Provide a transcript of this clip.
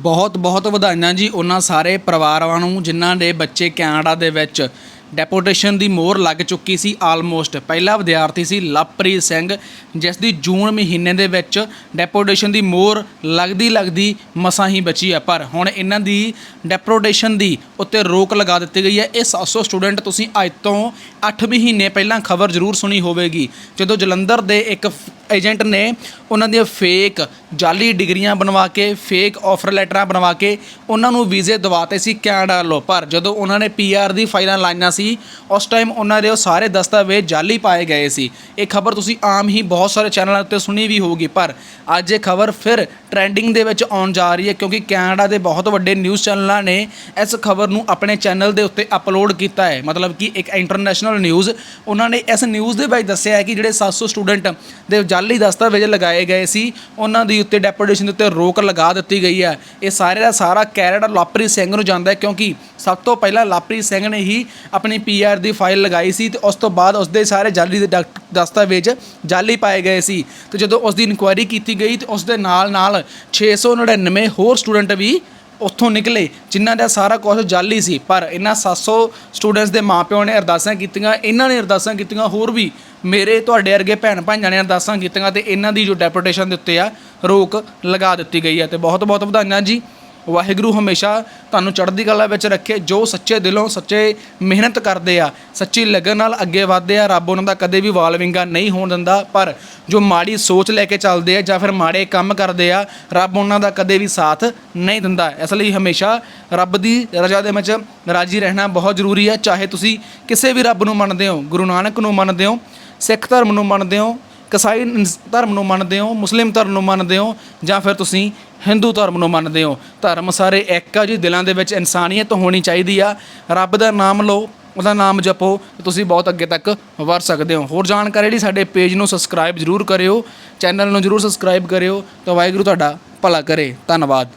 ਬਹੁਤ ਬਹੁਤ ਵਧਾਈਆਂ ਜੀ ਉਹਨਾਂ ਸਾਰੇ ਪਰਿਵਾਰਾਂ ਨੂੰ ਜਿਨ੍ਹਾਂ ਦੇ ਬੱਚੇ ਕੈਨੇਡਾ ਦੇ ਵਿੱਚ ਡੈਪੋਟੇਸ਼ਨ ਦੀ ਮੋਹਰ ਲੱਗ ਚੁੱਕੀ ਸੀ ਆਲਮੋਸਟ ਪਹਿਲਾ ਵਿਦਿਆਰਥੀ ਸੀ ਲਵਪ੍ਰੀਤ ਸਿੰਘ, ਜਿਸ ਦੀ ਜੂਨ ਮਹੀਨੇ ਦੇ ਵਿੱਚ ਡੈਪੋਟੇਸ਼ਨ ਦੀ ਮੋਹਰ ਲੱਗਦੀ ਲੱਗਦੀ ਮਸਾਂ ਹੀ ਬਚੀ ਹੈ। ਪਰ ਹੁਣ ਇਹਨਾਂ ਦੀ ਡੈਪੋਟੇਸ਼ਨ ਦੀ ਉੱਤੇ ਰੋਕ ਲਗਾ ਦਿੱਤੀ ਗਈ ਹੈ। ਇਹ 700 ਸਟੂਡੈਂਟ ਤੁਸੀਂ ਅੱਜ ਤੋਂ 8 ਮਹੀਨੇ ਪਹਿਲਾਂ ਖਬਰ ਜ਼ਰੂਰ ਸੁਣੀ ਹੋਵੇਗੀ। ਜਦੋਂ ਜਲੰਧਰ ਦੇ ਇੱਕ ਏਜੰਟ ਨੇ ਉਹਨਾਂ ਦੀਆਂ ਫੇਕ ਜਾਲੀ ਡਿਗਰੀਆਂ ਬਣਵਾ ਕੇ ਫੇਕ ਆਫਰ ਲੈਟਰਾਂ ਬਣਵਾ ਕੇ ਉਹਨਾਂ ਨੂੰ ਵੀਜ਼ੇ ਦਵਾਤੇ ਸੀ ਕੈਨੇਡਾ ਵੱਲੋਂ। ਪਰ ਜਦੋਂ ਉਹਨਾਂ ਨੇ ਪੀਆਰ ਦੀ ਫਾਈਲਾਂ ਲਾਈਆਂ ਸੀ। ਉਸ ਟਾਈਮ ਉਹਨਾਂ ਦੇ ਉਹ ਸਾਰੇ ਦਸਤਾਵੇਜ਼ ਜਾਲੀ ਪਾਏ ਗਏ ਸੀ। ਇਹ ਖਬਰ ਤੁਸੀਂ ਆਮ ਹੀ ਬਹੁਤ ਸਾਰੇ ਚੈਨਲਾਂ ਉੱਤੇ ਸੁਣੀ ਵੀ ਹੋਊਗੀ, ਪਰ ਅੱਜ ਇਹ ਖਬਰ ਫਿਰ ਟ੍ਰੈਂਡਿੰਗ ਦੇ ਵਿੱਚ ਆਉਣ ਜਾ ਰਹੀ ਹੈ, ਕਿਉਂਕਿ ਕੈਨੇਡਾ ਦੇ ਬਹੁਤ ਵੱਡੇ ਨਿਊਜ਼ ਚੈਨਲਾਂ ਨੇ ਇਸ ਖਬਰ ਨੂੰ ਆਪਣੇ ਚੈਨਲ ਦੇ ਉੱਤੇ ਅਪਲੋਡ ਕੀਤਾ ਹੈ। ਮਤਲਬ ਕਿ ਇੱਕ ਇੰਟਰਨੈਸ਼ਨਲ ਨਿਊਜ਼ ਉਹਨਾਂ ਨੇ ਇਸ ਨਿਊਜ਼ ਦੇ ਵਿੱਚ ਦੱਸਿਆ ਹੈ ਕਿ ਜਿਹੜੇ 700 ਸਟੂਡੈਂਟ ਦੇ ਜਾਲੀ ਦਸਤਾਵੇਜ਼ ਲਗਾਏ ਗਏ ਸੀ, ਉਹਨਾਂ ਦੇ ਉੱਤੇ ਡੈਪੂਟੇਸ਼ਨ ਦੇ ਉੱਤੇ ਰੋਕ ਲਗਾ ਦਿੱਤੀ ਗਈ ਹੈ। ਇਹ ਸਾਰੇ ਦਾ ਸਾਰਾ ਕੈਨੇਡਾ ਲਾਪ੍ਰੀਤ ਸਿੰਘ ਨੂੰ ਜਾਂਦਾ ਹੈ, ਕਿਉਂਕਿ ਸਭ ਤੋਂ ਪਹਿਲਾਂ ਲਾਪ੍ਰੀਤ ਸਿੰਘ ਨੇ ਹੀ ਆਪਣੇ ਪੀਆਰ ਦੀ ਫਾਈਲ ਲਗਾਈ ਸੀ ਤੇ ਉਸ ਤੋਂ ਬਾਅਦ ਉਸ ਦੇ ਸਾਰੇ ਜਾਲੀ ਦੇ ਡਾਕ- ਦਸਤਾਵੇਜ਼ ਜਾਲੀ ਪਾਏ ਗਏ ਸੀ। ਤੇ ਜਦੋਂ ਉਸ ਦੀ ਇਨਕੁਆਇਰੀ ਕੀਤੀ ਗਈ ਤੇ ਉਸ ਦੇ ਨਾਲ ਨਾਲ 699 ਹੋਰ ਸਟੂਡੈਂਟ ਵੀ ਉੱਥੋਂ ਨਿਕਲੇ, ਜਿਨ੍ਹਾਂ ਦਾ ਸਾਰਾ ਕੁਝ ਜਾਲੀ ਸੀ। ਪਰ ਇਹਨਾਂ 700 ਸਟੂਡੈਂਟਸ ਦੇ ਮਾਪਿਆਂ ਨੇ ਅਰਦਾਸਾਂ ਕੀਤੀਆਂ, ਇਹਨਾਂ ਨੇ ਅਰਦਾਸਾਂ ਕੀਤੀਆਂ, ਹੋਰ ਵੀ ਮੇਰੇ, ਤੁਹਾਡੇ ਵਰਗੇ ਭੈਣ ਭਾਈਆਂ ਨੇ ਅਰਦਾਸਾਂ ਕੀਤੀਆਂ ਤੇ ਇਹਨਾਂ ਦੀ ਜੋ ਡੈਪੂਟੇਸ਼ਨ ਦੇ ਉੱਤੇ ਆ, ਰੋਕ ਲਗਾ ਦਿੱਤੀ ਗਈ ਹੈ ਤੇ ਬਹੁਤ ਬਹੁਤ ਵਧਾਈਆਂ ਜੀ। ਵਾਹਿਗੁਰੂ ਹਮੇਸ਼ਾ ਤੁਹਾਨੂੰ ਚੜ੍ਹਦੀ ਕਲਾ ਵਿੱਚ ਰੱਖੇ, ਜੋ ਸੱਚੇ ਦਿਲੋਂ ਸੱਚੇ ਮਿਹਨਤ ਕਰਦੇ ਆ, ਸੱਚੀ ਲਗਨ ਨਾਲ ਅੱਗੇ ਵਧਦੇ ਆ, ਰੱਬ ਉਹਨਾਂ ਦਾ ਕਦੇ ਵੀ ਵਾਲ ਵਿੰਗਾ ਨਹੀਂ ਹੋਣ ਦਿੰਦਾ, ਪਰ ਜੋ ਮਾੜੀ ਸੋਚ ਲੈ ਕੇ ਚੱਲਦੇ ਆ ਜਾਂ ਫਿਰ ਮਾੜੇ ਕੰਮ ਕਰਦੇ ਆ, ਰੱਬ ਉਹਨਾਂ ਦਾ ਕਦੇ ਵੀ ਸਾਥ ਨਹੀਂ ਦਿੰਦਾ। ਇਸ ਲਈ ਹਮੇਸ਼ਾ ਰੱਬ ਦੀ ਰਜ਼ਾ ਦੇ ਵਿੱਚ ਰਾਜੀ ਰਹਿਣਾ ਬਹੁਤ ਜ਼ਰੂਰੀ ਹੈ ਚਾਹੇ ਤੁਸੀਂ ਕਿਸੇ ਵੀ ਰੱਬ ਨੂੰ ਮੰਨਦੇ ਹੋ, ਗੁਰੂ ਨਾਨਕ ਨੂੰ ਮੰਨਦੇ ਹੋ, ਸਿੱਖ ਧਰਮ ਨੂੰ ਮੰਨਦੇ ਹੋ ਕਸਾਈ ਨਸ- ਧਰਮ ਨੂੰ ਮੰਨਦੇ ਹੋ, ਮੁਸਲਿਮ ਧਰਮ ਨੂੰ ਮੰਨਦੇ ਹੋ, ਜਾਂ ਫਿਰ ਤੁਸੀਂ ਹਿੰਦੂ ਧਰਮ ਨੂੰ ਮੰਨਦੇ ਹੋ? ਧਰਮ ਸਾਰੇ ਇੱਕ ਆ ਜੀ, ਦਿਲਾਂ ਦੇ ਵਿੱਚ ਇਨਸਾਨੀਅਤ ਹੋਣੀ ਚਾਹੀਦੀ ਆ। ਰੱਬ ਦਾ ਨਾਮ ਲਓ, ਉਹਦਾ ਨਾਮ ਜਪੋ, ਤੁਸੀਂ ਬਹੁਤ ਅੱਗੇ ਤੱਕ ਵਰ ਸਕਦੇ ਹੋ। ਹੋਰ ਜਾਣਕਾਰੀ ਲਈ ਸਾਡੇ ਪੇਜ ਨੂੰ ਸਬਸਕ੍ਰਾਈਬ ਜ਼ਰੂਰ ਕਰਿਓ, ਚੈਨਲ ਨੂੰ ਜ਼ਰੂਰ ਸਬਸਕ੍ਰਾਈਬ ਕਰਿਓ, ਤਾਂ ਵਾਹਿਗੁਰੂ ਤੁਹਾਡਾ ਭਲਾ ਕਰੇ। ਧੰਨਵਾਦ।